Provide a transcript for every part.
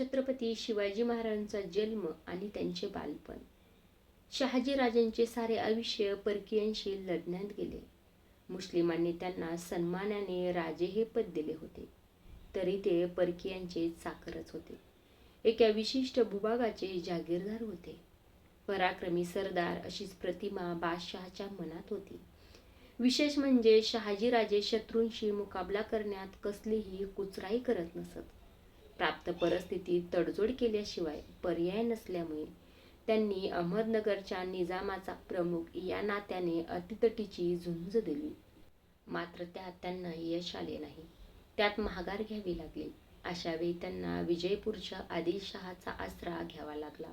छत्रपती शिवाजी महाराजांचा जन्म आणि त्यांचे बालपण. शहाजीराजांचे सारे आयुष्य परकीयांशी लढण्यात गेले. मुस्लिमांनी त्यांना सन्मानाने राजे हे पद दिले होते. तरी ते परकीयांचे चाकरच होते. एका विशिष्ट भूभागाचे जागीरदार होते. पराक्रमी सरदार अशीच प्रतिमा बादशहाच्या मनात होती. विशेष म्हणजे शहाजीराजे शत्रूंशी मुकाबला करण्यात कसलीही कुचराई करत नसत. प्राप्त परिस्थितीत तडजोड केल्याशिवाय पर्याय नसल्यामुळे त्यांनी अहमदनगरच्या निजामाचा प्रमुख या नात्याने अतितटीची झुंज दिली. मात्र त्यात त्यांना यश आले नाही. त्यात महागार घ्यावी लागली. अशावेळी त्यांना विजयपूरच्या आदिलशहाचा आसरा घ्यावा लागला.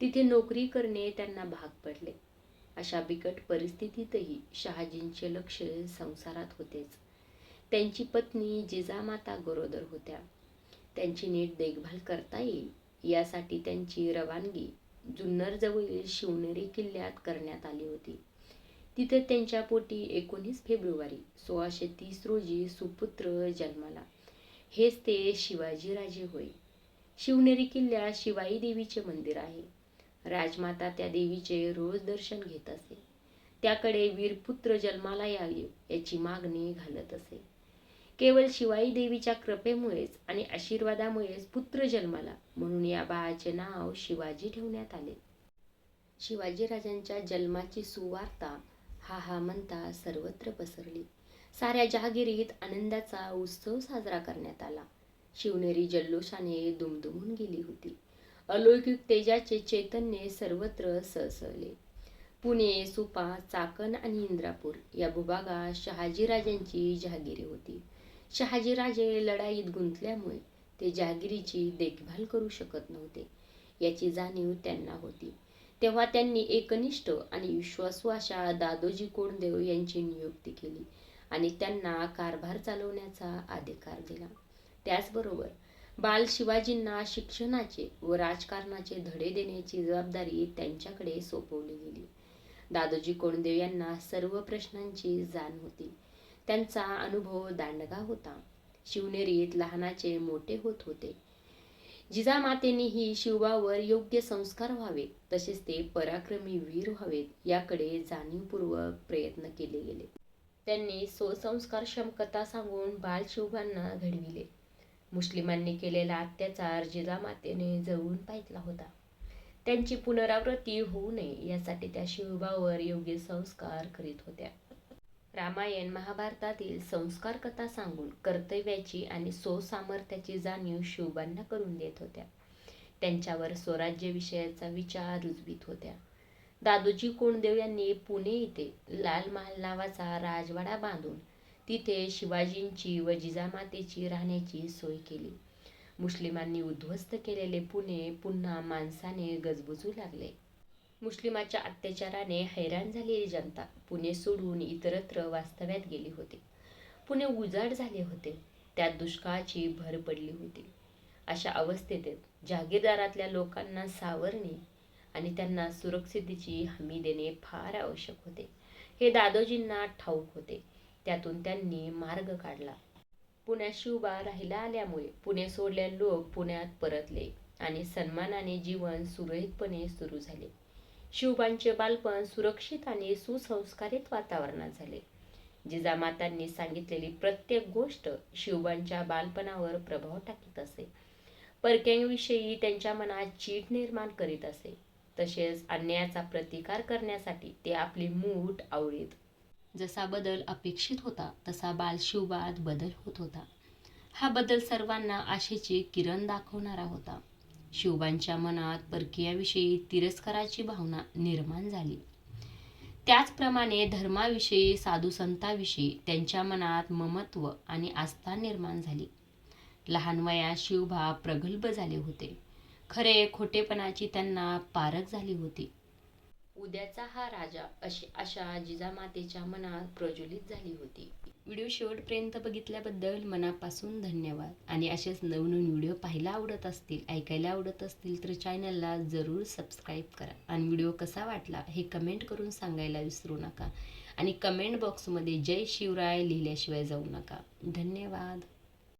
तिथे नोकरी करणे त्यांना भाग पडले. अशा बिकट परिस्थितीतही शहाजींचे लक्ष संसारात होतेच. त्यांची पत्नी जिजामाता गरोदर होत्या. त्यांची नीट देखभाल करता येईल. यासाठी त्यांची रवानगी जुन्नरजवळील शिवनेरी किल्ल्यात करण्यात आली होती. तिथे त्यांच्या पोटी एकोणीस फेब्रुवारी सोळाशे तीस रोजी सुपुत्र जन्माला. हेच ते शिवाजीराजे होय. शिवनेरी किल्ल्यात शिवाई देवीचे मंदिर आहे. राजमाता त्या देवीचे रोज दर्शन घेत असे. त्याकडे वीरपुत्र जन्माला यावे याची मागणी घालत असे. केवळ शिवाई देवीच्या कृपेमुळेच आणि आशीर्वादामुळेच पुत्र जन्माला. म्हणून या बाळाचे नाव शिवाजी ठेवण्यात आले. शिवाजीराजांच्या जन्माची सुवार्ता हा हा म्हणता सर्वत्र पसरली. साऱ्या जहागिरीत आनंदाचा उत्सव साजरा करण्यात आला. शिवनेरी जल्लोषाने दुमदुमून गेली होती. अलौकिक तेजाचे चैतन्य सर्वत्र सळसळले. पुणे सुपा चाकण आणि इंद्रापूर या भूभागात शहाजीराजांची जहागिरी होती. शहाजीराजे लढाईत गुंतल्यामुळे ते जहागिरीची देखभाल करू शकत नव्हते. याची जाणीव त्यांना होती. तेव्हा त्यांनी एकनिष्ठ आणि विश्वासू अशा दादोजी कोंडदेव यांची नियुक्ती केली आणि त्यांना कारभार चालवण्याचा अधिकार दिला. त्याचबरोबर बाल शिवाजींना शिक्षणाचे व राजकारणाचे धडे देण्याची जबाबदारी त्यांच्याकडे सोपवली गेली. दादोजी कोंडदेव यांना सर्व प्रश्नांची जाण होती. त्यांचा अनुभव दांडगा होता. शिवनेरीत लहानाचे मोठे होत होते. जिजामातेनेही शिवबावर योग्य संस्कार व्हावेत तसेच ते पराक्रमी वीर व्हावेत याकडे जाणीवपूर्वक प्रयत्न केले गेले. त्यांनी स्वसंस्कारक्षम कथा सांगून बाल शिवबांना घडविले. मुस्लिमांनी केलेला अत्याचार जिजामातेने जवळून पाहितला होता. त्यांची पुनरावृत्ती होऊ नये यासाठी त्या शिवबावर योग्य संस्कार करीत होत्या. रामायण महाभारतातील संस्कार कथा सांगून कर्तव्याची आणि स्वसामर्थ्याची जाणीव शिवबांना करून देत होत्या. त्यांच्यावर स्वराज्यविषयाचा विचार रुजवीत होत्या. दादोजी कोंडदेव यांनी पुणे येथे लाल महाल नावाचा राजवाडा बांधून तिथे शिवाजींची व जिजामातेची राहण्याची सोय केली. मुस्लिमांनी उद्ध्वस्त केलेले पुणे पुन्हा माणसाने गजबजू लागले. मुस्लिमाच्या अत्याचाराने हैराण झालेली जनता पुणे सोडून इतरत्र वास्तव्यात गेली होती. पुणे उजाड झाले होते. त्यात दुष्काळाची भर पडली होती. अशा अवस्थेत जागीरदारातल्या लोकांना सावरणे आणि त्यांना सुरक्षितेची हमी देणे फार आवश्यक होते. हे दादोजींना ठाऊक होते. त्यातून त्यांनी मार्ग काढला. पुण्याशी उभा राहिला आल्यामुळे पुणे सोडलेले लोक पुण्यात परतले आणि सन्मानाने जीवन सुरळीतपणे सुरू झाले. शिवबांचे बालपण सुरक्षित आणि सुसंस्कारित वातावरणात झाले. जिजामातांनी सांगितलेली प्रत्येक गोष्ट शिवबांच्या बालपणावर प्रभाव टाकीत असे. परक्यांविषयी त्यांच्या मनात चीट निर्माण करीत असे. तसेच अन्यायाचा प्रतिकार करण्यासाठी ते आपली मूठ आवळीत. जसा बदल अपेक्षित होता तसा बालशिवबाद बदल होत होता. हा बदल सर्वांना आशेची किरण दाखवणारा होता. शिवबांच्या मनात परकीयाविषयी तिरस्काराची भावना निर्माण झाली. त्याचप्रमाणे धर्माविषयी साधुसंताविषयी त्यांच्या मनात ममत्व आणि आस्था निर्माण झाली. लहान वयात शिवबा प्रगल्भ झाले होते. खरे खोटेपणाची त्यांना पारख झाली होती. उद्याचा हा राजा अशी आशा जिजामातेच्या मनात प्रज्वलित झाली होती. व्हिडिओ शेवटपर्यंत बघितल्याबद्दल मनापासून धन्यवाद. आणि असेच नवनवीन व्हिडिओ पाहायला आवडत असतील ऐकायला आवडत असतील तर चॅनलला जरूर सबस्क्राईब करा. आणि व्हिडिओ कसा वाटला हे कमेंट करून सांगायला विसरू नका. आणि कमेंट बॉक्समध्ये जय शिवराय लिहिल्याशिवाय जाऊ नका. धन्यवाद.